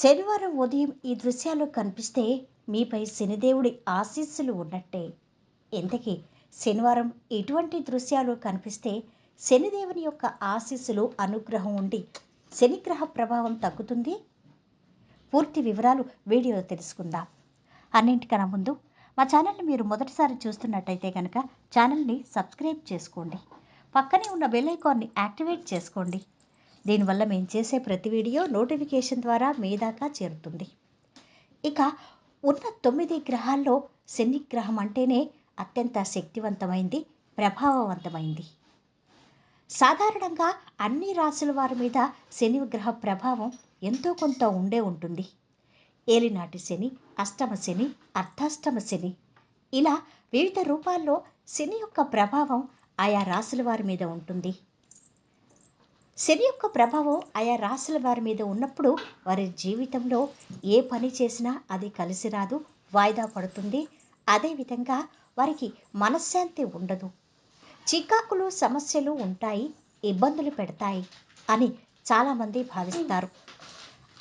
శనివారం ఉదయం ఈ దృశ్యాలు కనిపిస్తే మీపై శనిదేవుడి ఆశీస్సులు ఉన్నట్టే. ఇంతకీ శనివారం ఎటువంటి దృశ్యాలు కనిపిస్తే శనిదేవుని యొక్క ఆశీస్సులు అనుగ్రహం ఉండి శనిగ్రహ ప్రభావం తగ్గుతుంది? పూర్తి వివరాలు వీడియోలో తెలుసుకుందాం. అన్నింటికన్నా ముందు మా ఛానల్ని మీరు మొదటిసారి చూస్తున్నట్టయితే కనుక ఛానల్ని సబ్స్క్రైబ్ చేసుకోండి. పక్కనే ఉన్న బెల్ ఐకాన్ని యాక్టివేట్ చేసుకోండి. దీనివల్ల మేము చేసే ప్రతి వీడియో నోటిఫికేషన్ ద్వారా మీ దాకా చేరుతుంది. ఇక ఉన్న తొమ్మిది గ్రహాల్లో శని గ్రహం అంటేనే అత్యంత శక్తివంతమైంది ప్రభావవంతమైంది. సాధారణంగా అన్ని రాసుల వారి మీద శని గ్రహ ప్రభావం ఎంతో కొంత ఉండే ఉంటుంది. ఏలినాటి శని అష్టమ శని అర్ధాష్టమ శని. ఇలా వివిధ రూపాల్లో శని యొక్క ప్రభావం ఆయా రాసుల వారి మీద ఉంటుంది. శని యొక్క ప్రభావం ఆయా రాశుల వారి మీద ఉన్నప్పుడు వారి జీవితంలో ఏ పని చేసినా అది కలిసి రాదు వాయిదా పడుతుంది. అదేవిధంగా వారికి మనశ్శాంతి ఉండదు. చికాకులు సమస్యలు ఉంటాయి ఇబ్బందులు పెడతాయి అని చాలామంది భావిస్తారు.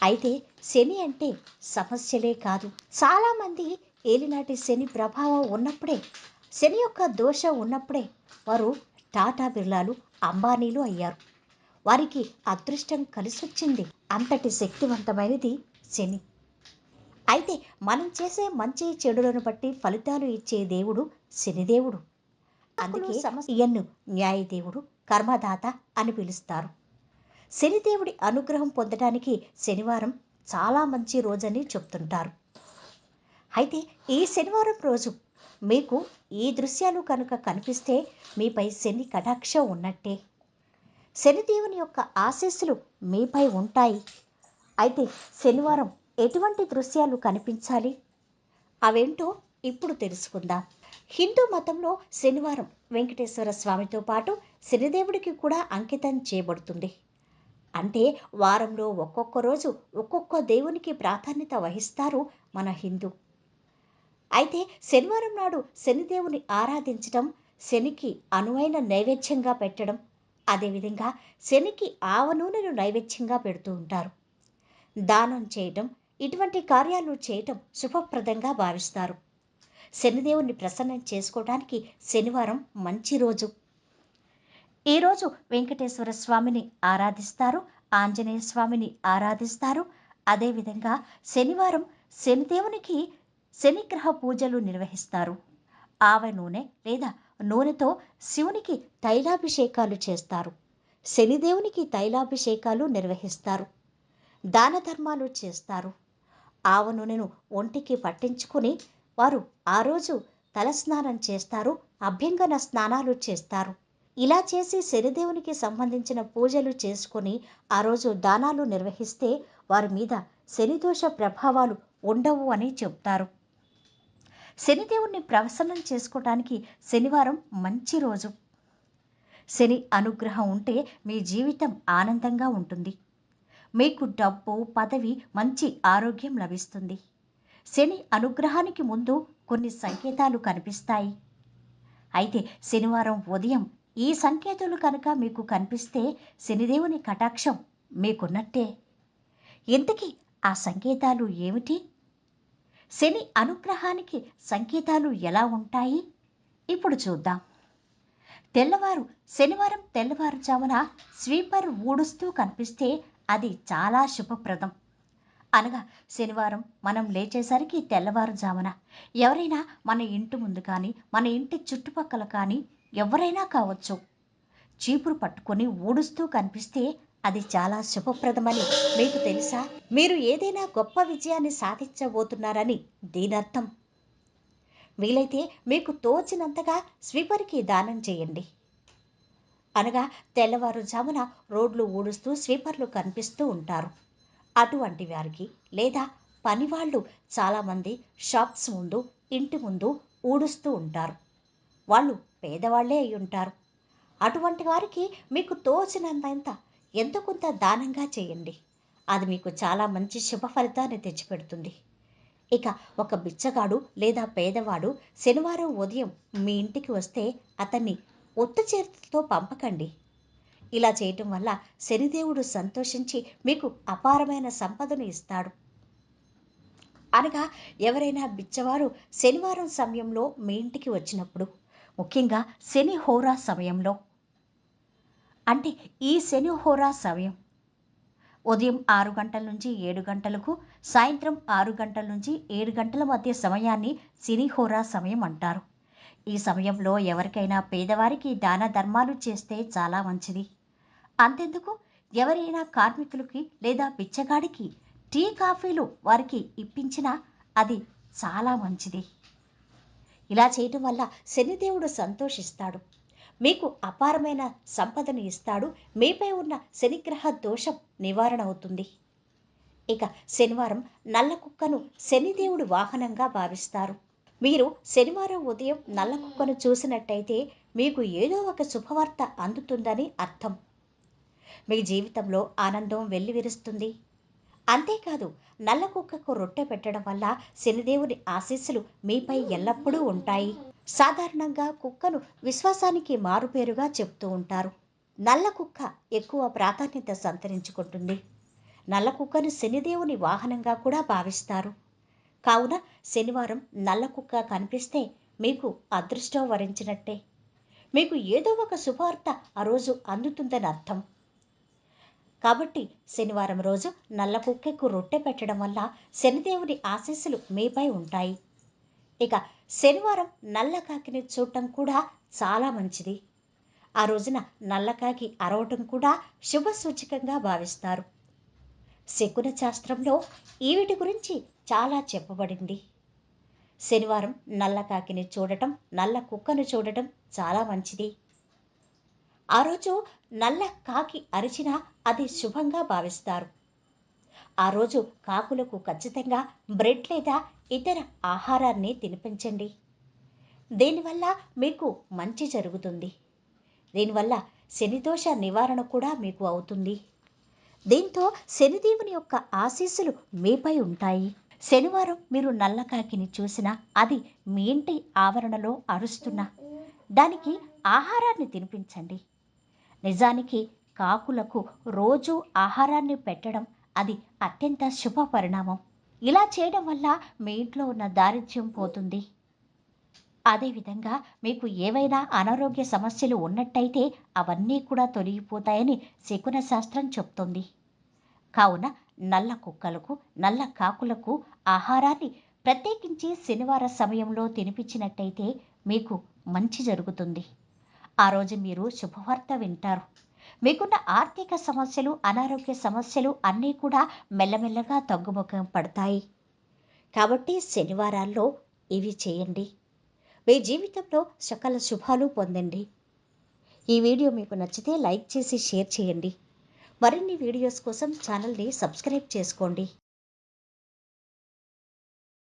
అయితే శని అంటే సమస్యలే కాదు. చాలామంది ఏలినాటి శని ప్రభావం ఉన్నప్పుడే శని యొక్క దోషం ఉన్నప్పుడే వారు టాటా బిర్లాలు అంబానీలు అయ్యారు. వారికి అదృష్టం కలిసొచ్చింది. అంతటి శక్తివంతమైనది శని. అయితే మనం చేసే మంచి చెడులను బట్టి ఫలితాలు ఇచ్చే దేవుడు శనిదేవుడు. అందుకే ఈయన్ను న్యాయదేవుడు కర్మదాత అని పిలుస్తారు. శనిదేవుడి అనుగ్రహం పొందడానికి శనివారం చాలా మంచి రోజని చెప్తుంటారు. అయితే ఈ శనివారం రోజు మీకు ఈ దృశ్యాలు కనుక కనిపిస్తే మీపై శని కటాక్షం ఉన్నట్టే. శనిదేవుని యొక్క ఆశీస్సులు మీపై ఉంటాయి. అయితే శనివారం ఎటువంటి దృశ్యాలు కనిపించాలి? అవేంటో ఇప్పుడు తెలుసుకుందాం. హిందూ మతంలో శనివారం వెంకటేశ్వర స్వామితో పాటు శనిదేవుడికి కూడా అంకితం చేయబడుతుంది. అంటే వారంలో ఒక్కొక్క రోజు ఒక్కొక్క దేవునికి ప్రాధాన్యత వహిస్తారు మన హిందూ. అయితే శనివారం నాడు శనిదేవుని ఆరాధించడం శనికి అనువైన నైవేద్యంగా పెట్టడం అదేవిధంగా శనికి ఆవ నూనెను నైవేద్యంగా పెడుతూ ఉంటారు. దానం చేయటం ఇటువంటి కార్యాలు చేయటం శుభప్రదంగా భావిస్తారు. శనిదేవుని ప్రసన్నం చేసుకోవడానికి శనివారం మంచి రోజు. ఈరోజు వెంకటేశ్వర స్వామిని ఆరాధిస్తారు ఆంజనేయ స్వామిని ఆరాధిస్తారు. అదేవిధంగా శనివారం శనిదేవునికి శనిగ్రహ పూజలు నిర్వహిస్తారు. ఆవ నూనె లేదా నూనెతో శివునికి తైలాభిషేకాలు చేస్తారు. శనిదేవునికి తైలాభిషేకాలు నిర్వహిస్తారు. దాన ధర్మాలు చేస్తారు. ఆవ నూనెను ఒంటికి పట్టించుకుని వారు ఆ రోజు తలస్నానం చేస్తారు అభ్యంగన స్నానాలు చేస్తారు. ఇలా చేసి శనిదేవునికి సంబంధించిన పూజలు చేసుకుని ఆ రోజు దానాలు నిర్వహిస్తే వారి మీద శనిదోష ప్రభావాలు ఉండవు అని చెప్తారు శనిదేవుణ్ణి ప్రవసనం చేసుకోవడానికి శనివారం మంచి రోజు. శని అనుగ్రహం ఉంటే మీ జీవితం ఆనందంగా ఉంటుంది. మీకు డబ్బు పదవి మంచి ఆరోగ్యం లభిస్తుంది. శని అనుగ్రహానికి ముందు కొన్ని సంకేతాలు కనిపిస్తాయి. అయితే శనివారం ఉదయం ఈ సంకేతాలు కనుక మీకు కనిపిస్తే శనిదేవుని కటాక్షం మీకున్నట్టే. ఇంతకీ ఆ సంకేతాలు ఏమిటి? శని అనుగ్రహానికి సంకేతాలు ఎలా ఉంటాయి? ఇప్పుడు చూద్దాం. తెల్లవారు శనివారం తెల్లవారుజామున స్వీపర్ ఊడుస్తూ కనిపిస్తే అది చాలా శుభప్రదం. అనగా శనివారం మనం లేచేసరికి తెల్లవారుజామున ఎవరైనా మన ఇంటి ముందు కానీ మన ఇంటి చుట్టుపక్కల కానీ ఎవరైనా కావచ్చు చీపురు పట్టుకొని ఊడుస్తూ కనిపిస్తే అది చాలా శుభప్రదమని మీకు తెలుసా? మీరు ఏదైనా గొప్ప విజయాన్ని సాధించబోతున్నారని దీనర్థం. వీలైతే మీకు తోచినంతగా స్వీపర్కి దానం చేయండి. అనగా తెల్లవారుజామున రోడ్లు ఊడుస్తూ స్వీపర్లు కనిపిస్తూ ఉంటారు. అటువంటి వారికి లేదా పనివాళ్ళు చాలామంది షాప్స్ ముందు ఇంటి ముందు ఊడుస్తూ ఉంటారు. వాళ్ళు పేదవాళ్ళే అయి ఉంటారు అటువంటి వారికి మీకు తోచినంత ఎంతో కొంత దానంగా చేయండి. అది మీకు చాలా మంచి శుభ ఫలితాన్ని తెచ్చిపెడుతుంది. ఇక ఒక బిచ్చగాడు లేదా పేదవాడు శనివారం ఉదయం మీ ఇంటికి వస్తే అతన్ని ఒత్తు చేతితో పంపకండి. ఇలా చేయటం వల్ల శనిదేవుడు సంతోషించి మీకు అపారమైన సంపదను ఇస్తాడు. అనగా ఎవరైనా బిచ్చవారు శనివారం సమయంలో మీ ఇంటికి వచ్చినప్పుడు ముఖ్యంగా శని హోరా సమయంలో అంటే ఈ శని హోరా సమయం. ఉదయం ఆరు గంటల నుంచి ఏడు గంటలకు సాయంత్రం ఆరు గంటల నుంచి ఏడు గంటల మధ్య సమయాన్ని సిరిహోరా సమయం అంటారు. ఈ సమయంలో ఎవరికైనా పేదవారికి దాన ధర్మాలు చేస్తే చాలా మంచిది. అంతెందుకు? ఎవరైనా కార్మికులకి లేదా బిచ్చగాడికి టీ కాఫీలు వారికి ఇప్పించినా అది చాలా మంచిది. ఇలా చేయటం వల్ల శనిదేవుడు సంతోషిస్తాడు. మీకు అపారమైన సంపదను ఇస్తాడు. మీపై ఉన్న శనిగ్రహ దోషం నివారణ అవుతుంది ఇక శనివారం నల్ల కుక్కను శనిదేవుడు వాహనంగా భావిస్తారు. మీరు శనివారం ఉదయం నల్ల కుక్కను చూసినట్టయితే మీకు ఏదో ఒక శుభవార్త అందుతుందని అర్థం. మీ జీవితంలో ఆనందం వెల్లివిరుస్తుంది. అంతేకాదు నల్ల కుక్కకు రొట్టె పెట్టడం వల్ల శనిదేవుని ఆశీస్సులు మీపై ఎల్లప్పుడూ ఉంటాయి. సాధారణంగా కుక్కను విశ్వాసానికి మారుపేరుగా చెప్తూ ఉంటారు. నల్ల కుక్క ఎక్కువ ప్రాధాన్యత సంతరించుకుంటుంది. నల్ల కుక్కను శనిదేవుని వాహనంగా కూడా భావిస్తారు. కావున శనివారం నల్ల కుక్క కనిపిస్తే మీకు అదృష్టం వరించినట్టే. మీకు ఏదో ఒక శుభార్త ఆ రోజు అందుతుందని అర్థం. కాబట్టి శనివారం రోజు నల్ల కుక్కకు రొట్టె పెట్టడం వల్ల శనిదేవుని ఆశీస్సులు మీపై ఉంటాయి. ఇక శనివారం నల్ల కాకిని చూడటం కూడా చాలా మంచిది. ఆ రోజున నల్లకాకి అరవటం కూడా శుభ సూచకంగా భావిస్తారు. శకున శాస్త్రంలో ఈవిటి గురించి చాలా చెప్పబడింది. శనివారం నల్లకాకిని చూడటం నల్ల కుక్కను చూడటం చాలా మంచిది. ఆ రోజు నల్ల కాకి అరిచినా అది శుభంగా భావిస్తారు. ఆ రోజు కాకులకు ఖచ్చితంగా బ్రెడ్ లేదా ఇతర ఆహారాన్ని తినిపించండి. దీనివల్ల మీకు మంచి జరుగుతుంది. దీనివల్ల శనిదోష నివారణ కూడా మీకు అవుతుంది. దీంతో శనిదేవుని యొక్క ఆశీస్సులు మీపై ఉంటాయి. శనివారం మీరు నల్లకాకిని చూసినా అది మీ ఇంటి ఆవరణలో అరుస్తున్నా దానికి ఆహారాన్ని తినిపించండి. నిజానికి కాకులకు రోజు ఆహారాన్ని పెట్టడం అది అత్యంత శుభ పరిణామం ఇలా చేయడం వల్ల మీ ఇంట్లో ఉన్న దారిద్ర్యం పోతుంది. అదేవిధంగా మీకు ఏవైనా అనారోగ్య సమస్యలు ఉన్నట్టయితే అవన్నీ కూడా తొలగిపోతాయని శకున శాస్త్రం చెప్తుంది. కావున నల్ల కుక్కలకు నల్ల కాకులకు ఆహారాన్ని ప్రత్యేకించి శనివార సమయంలో తినిపించినట్టయితే మీకు మంచి జరుగుతుంది. ఆ రోజు మీరు శుభవార్త వింటారు. మీకున్న ఆర్థిక సమస్యలు అనారోగ్య సమస్యలు అన్నీ కూడా మెల్లమెల్లగా తగ్గుముఖం పడతాయి. కాబట్టి శనివారాల్లో ఇవి చేయండి. మీ జీవితంలో సకల శుభాలు పొందండి. ఈ వీడియో మీకు నచ్చితే లైక్ చేసి షేర్ చేయండి. మరిన్ని వీడియోస్ కోసం ఛానల్ని సబ్స్క్రైబ్ చేసుకోండి.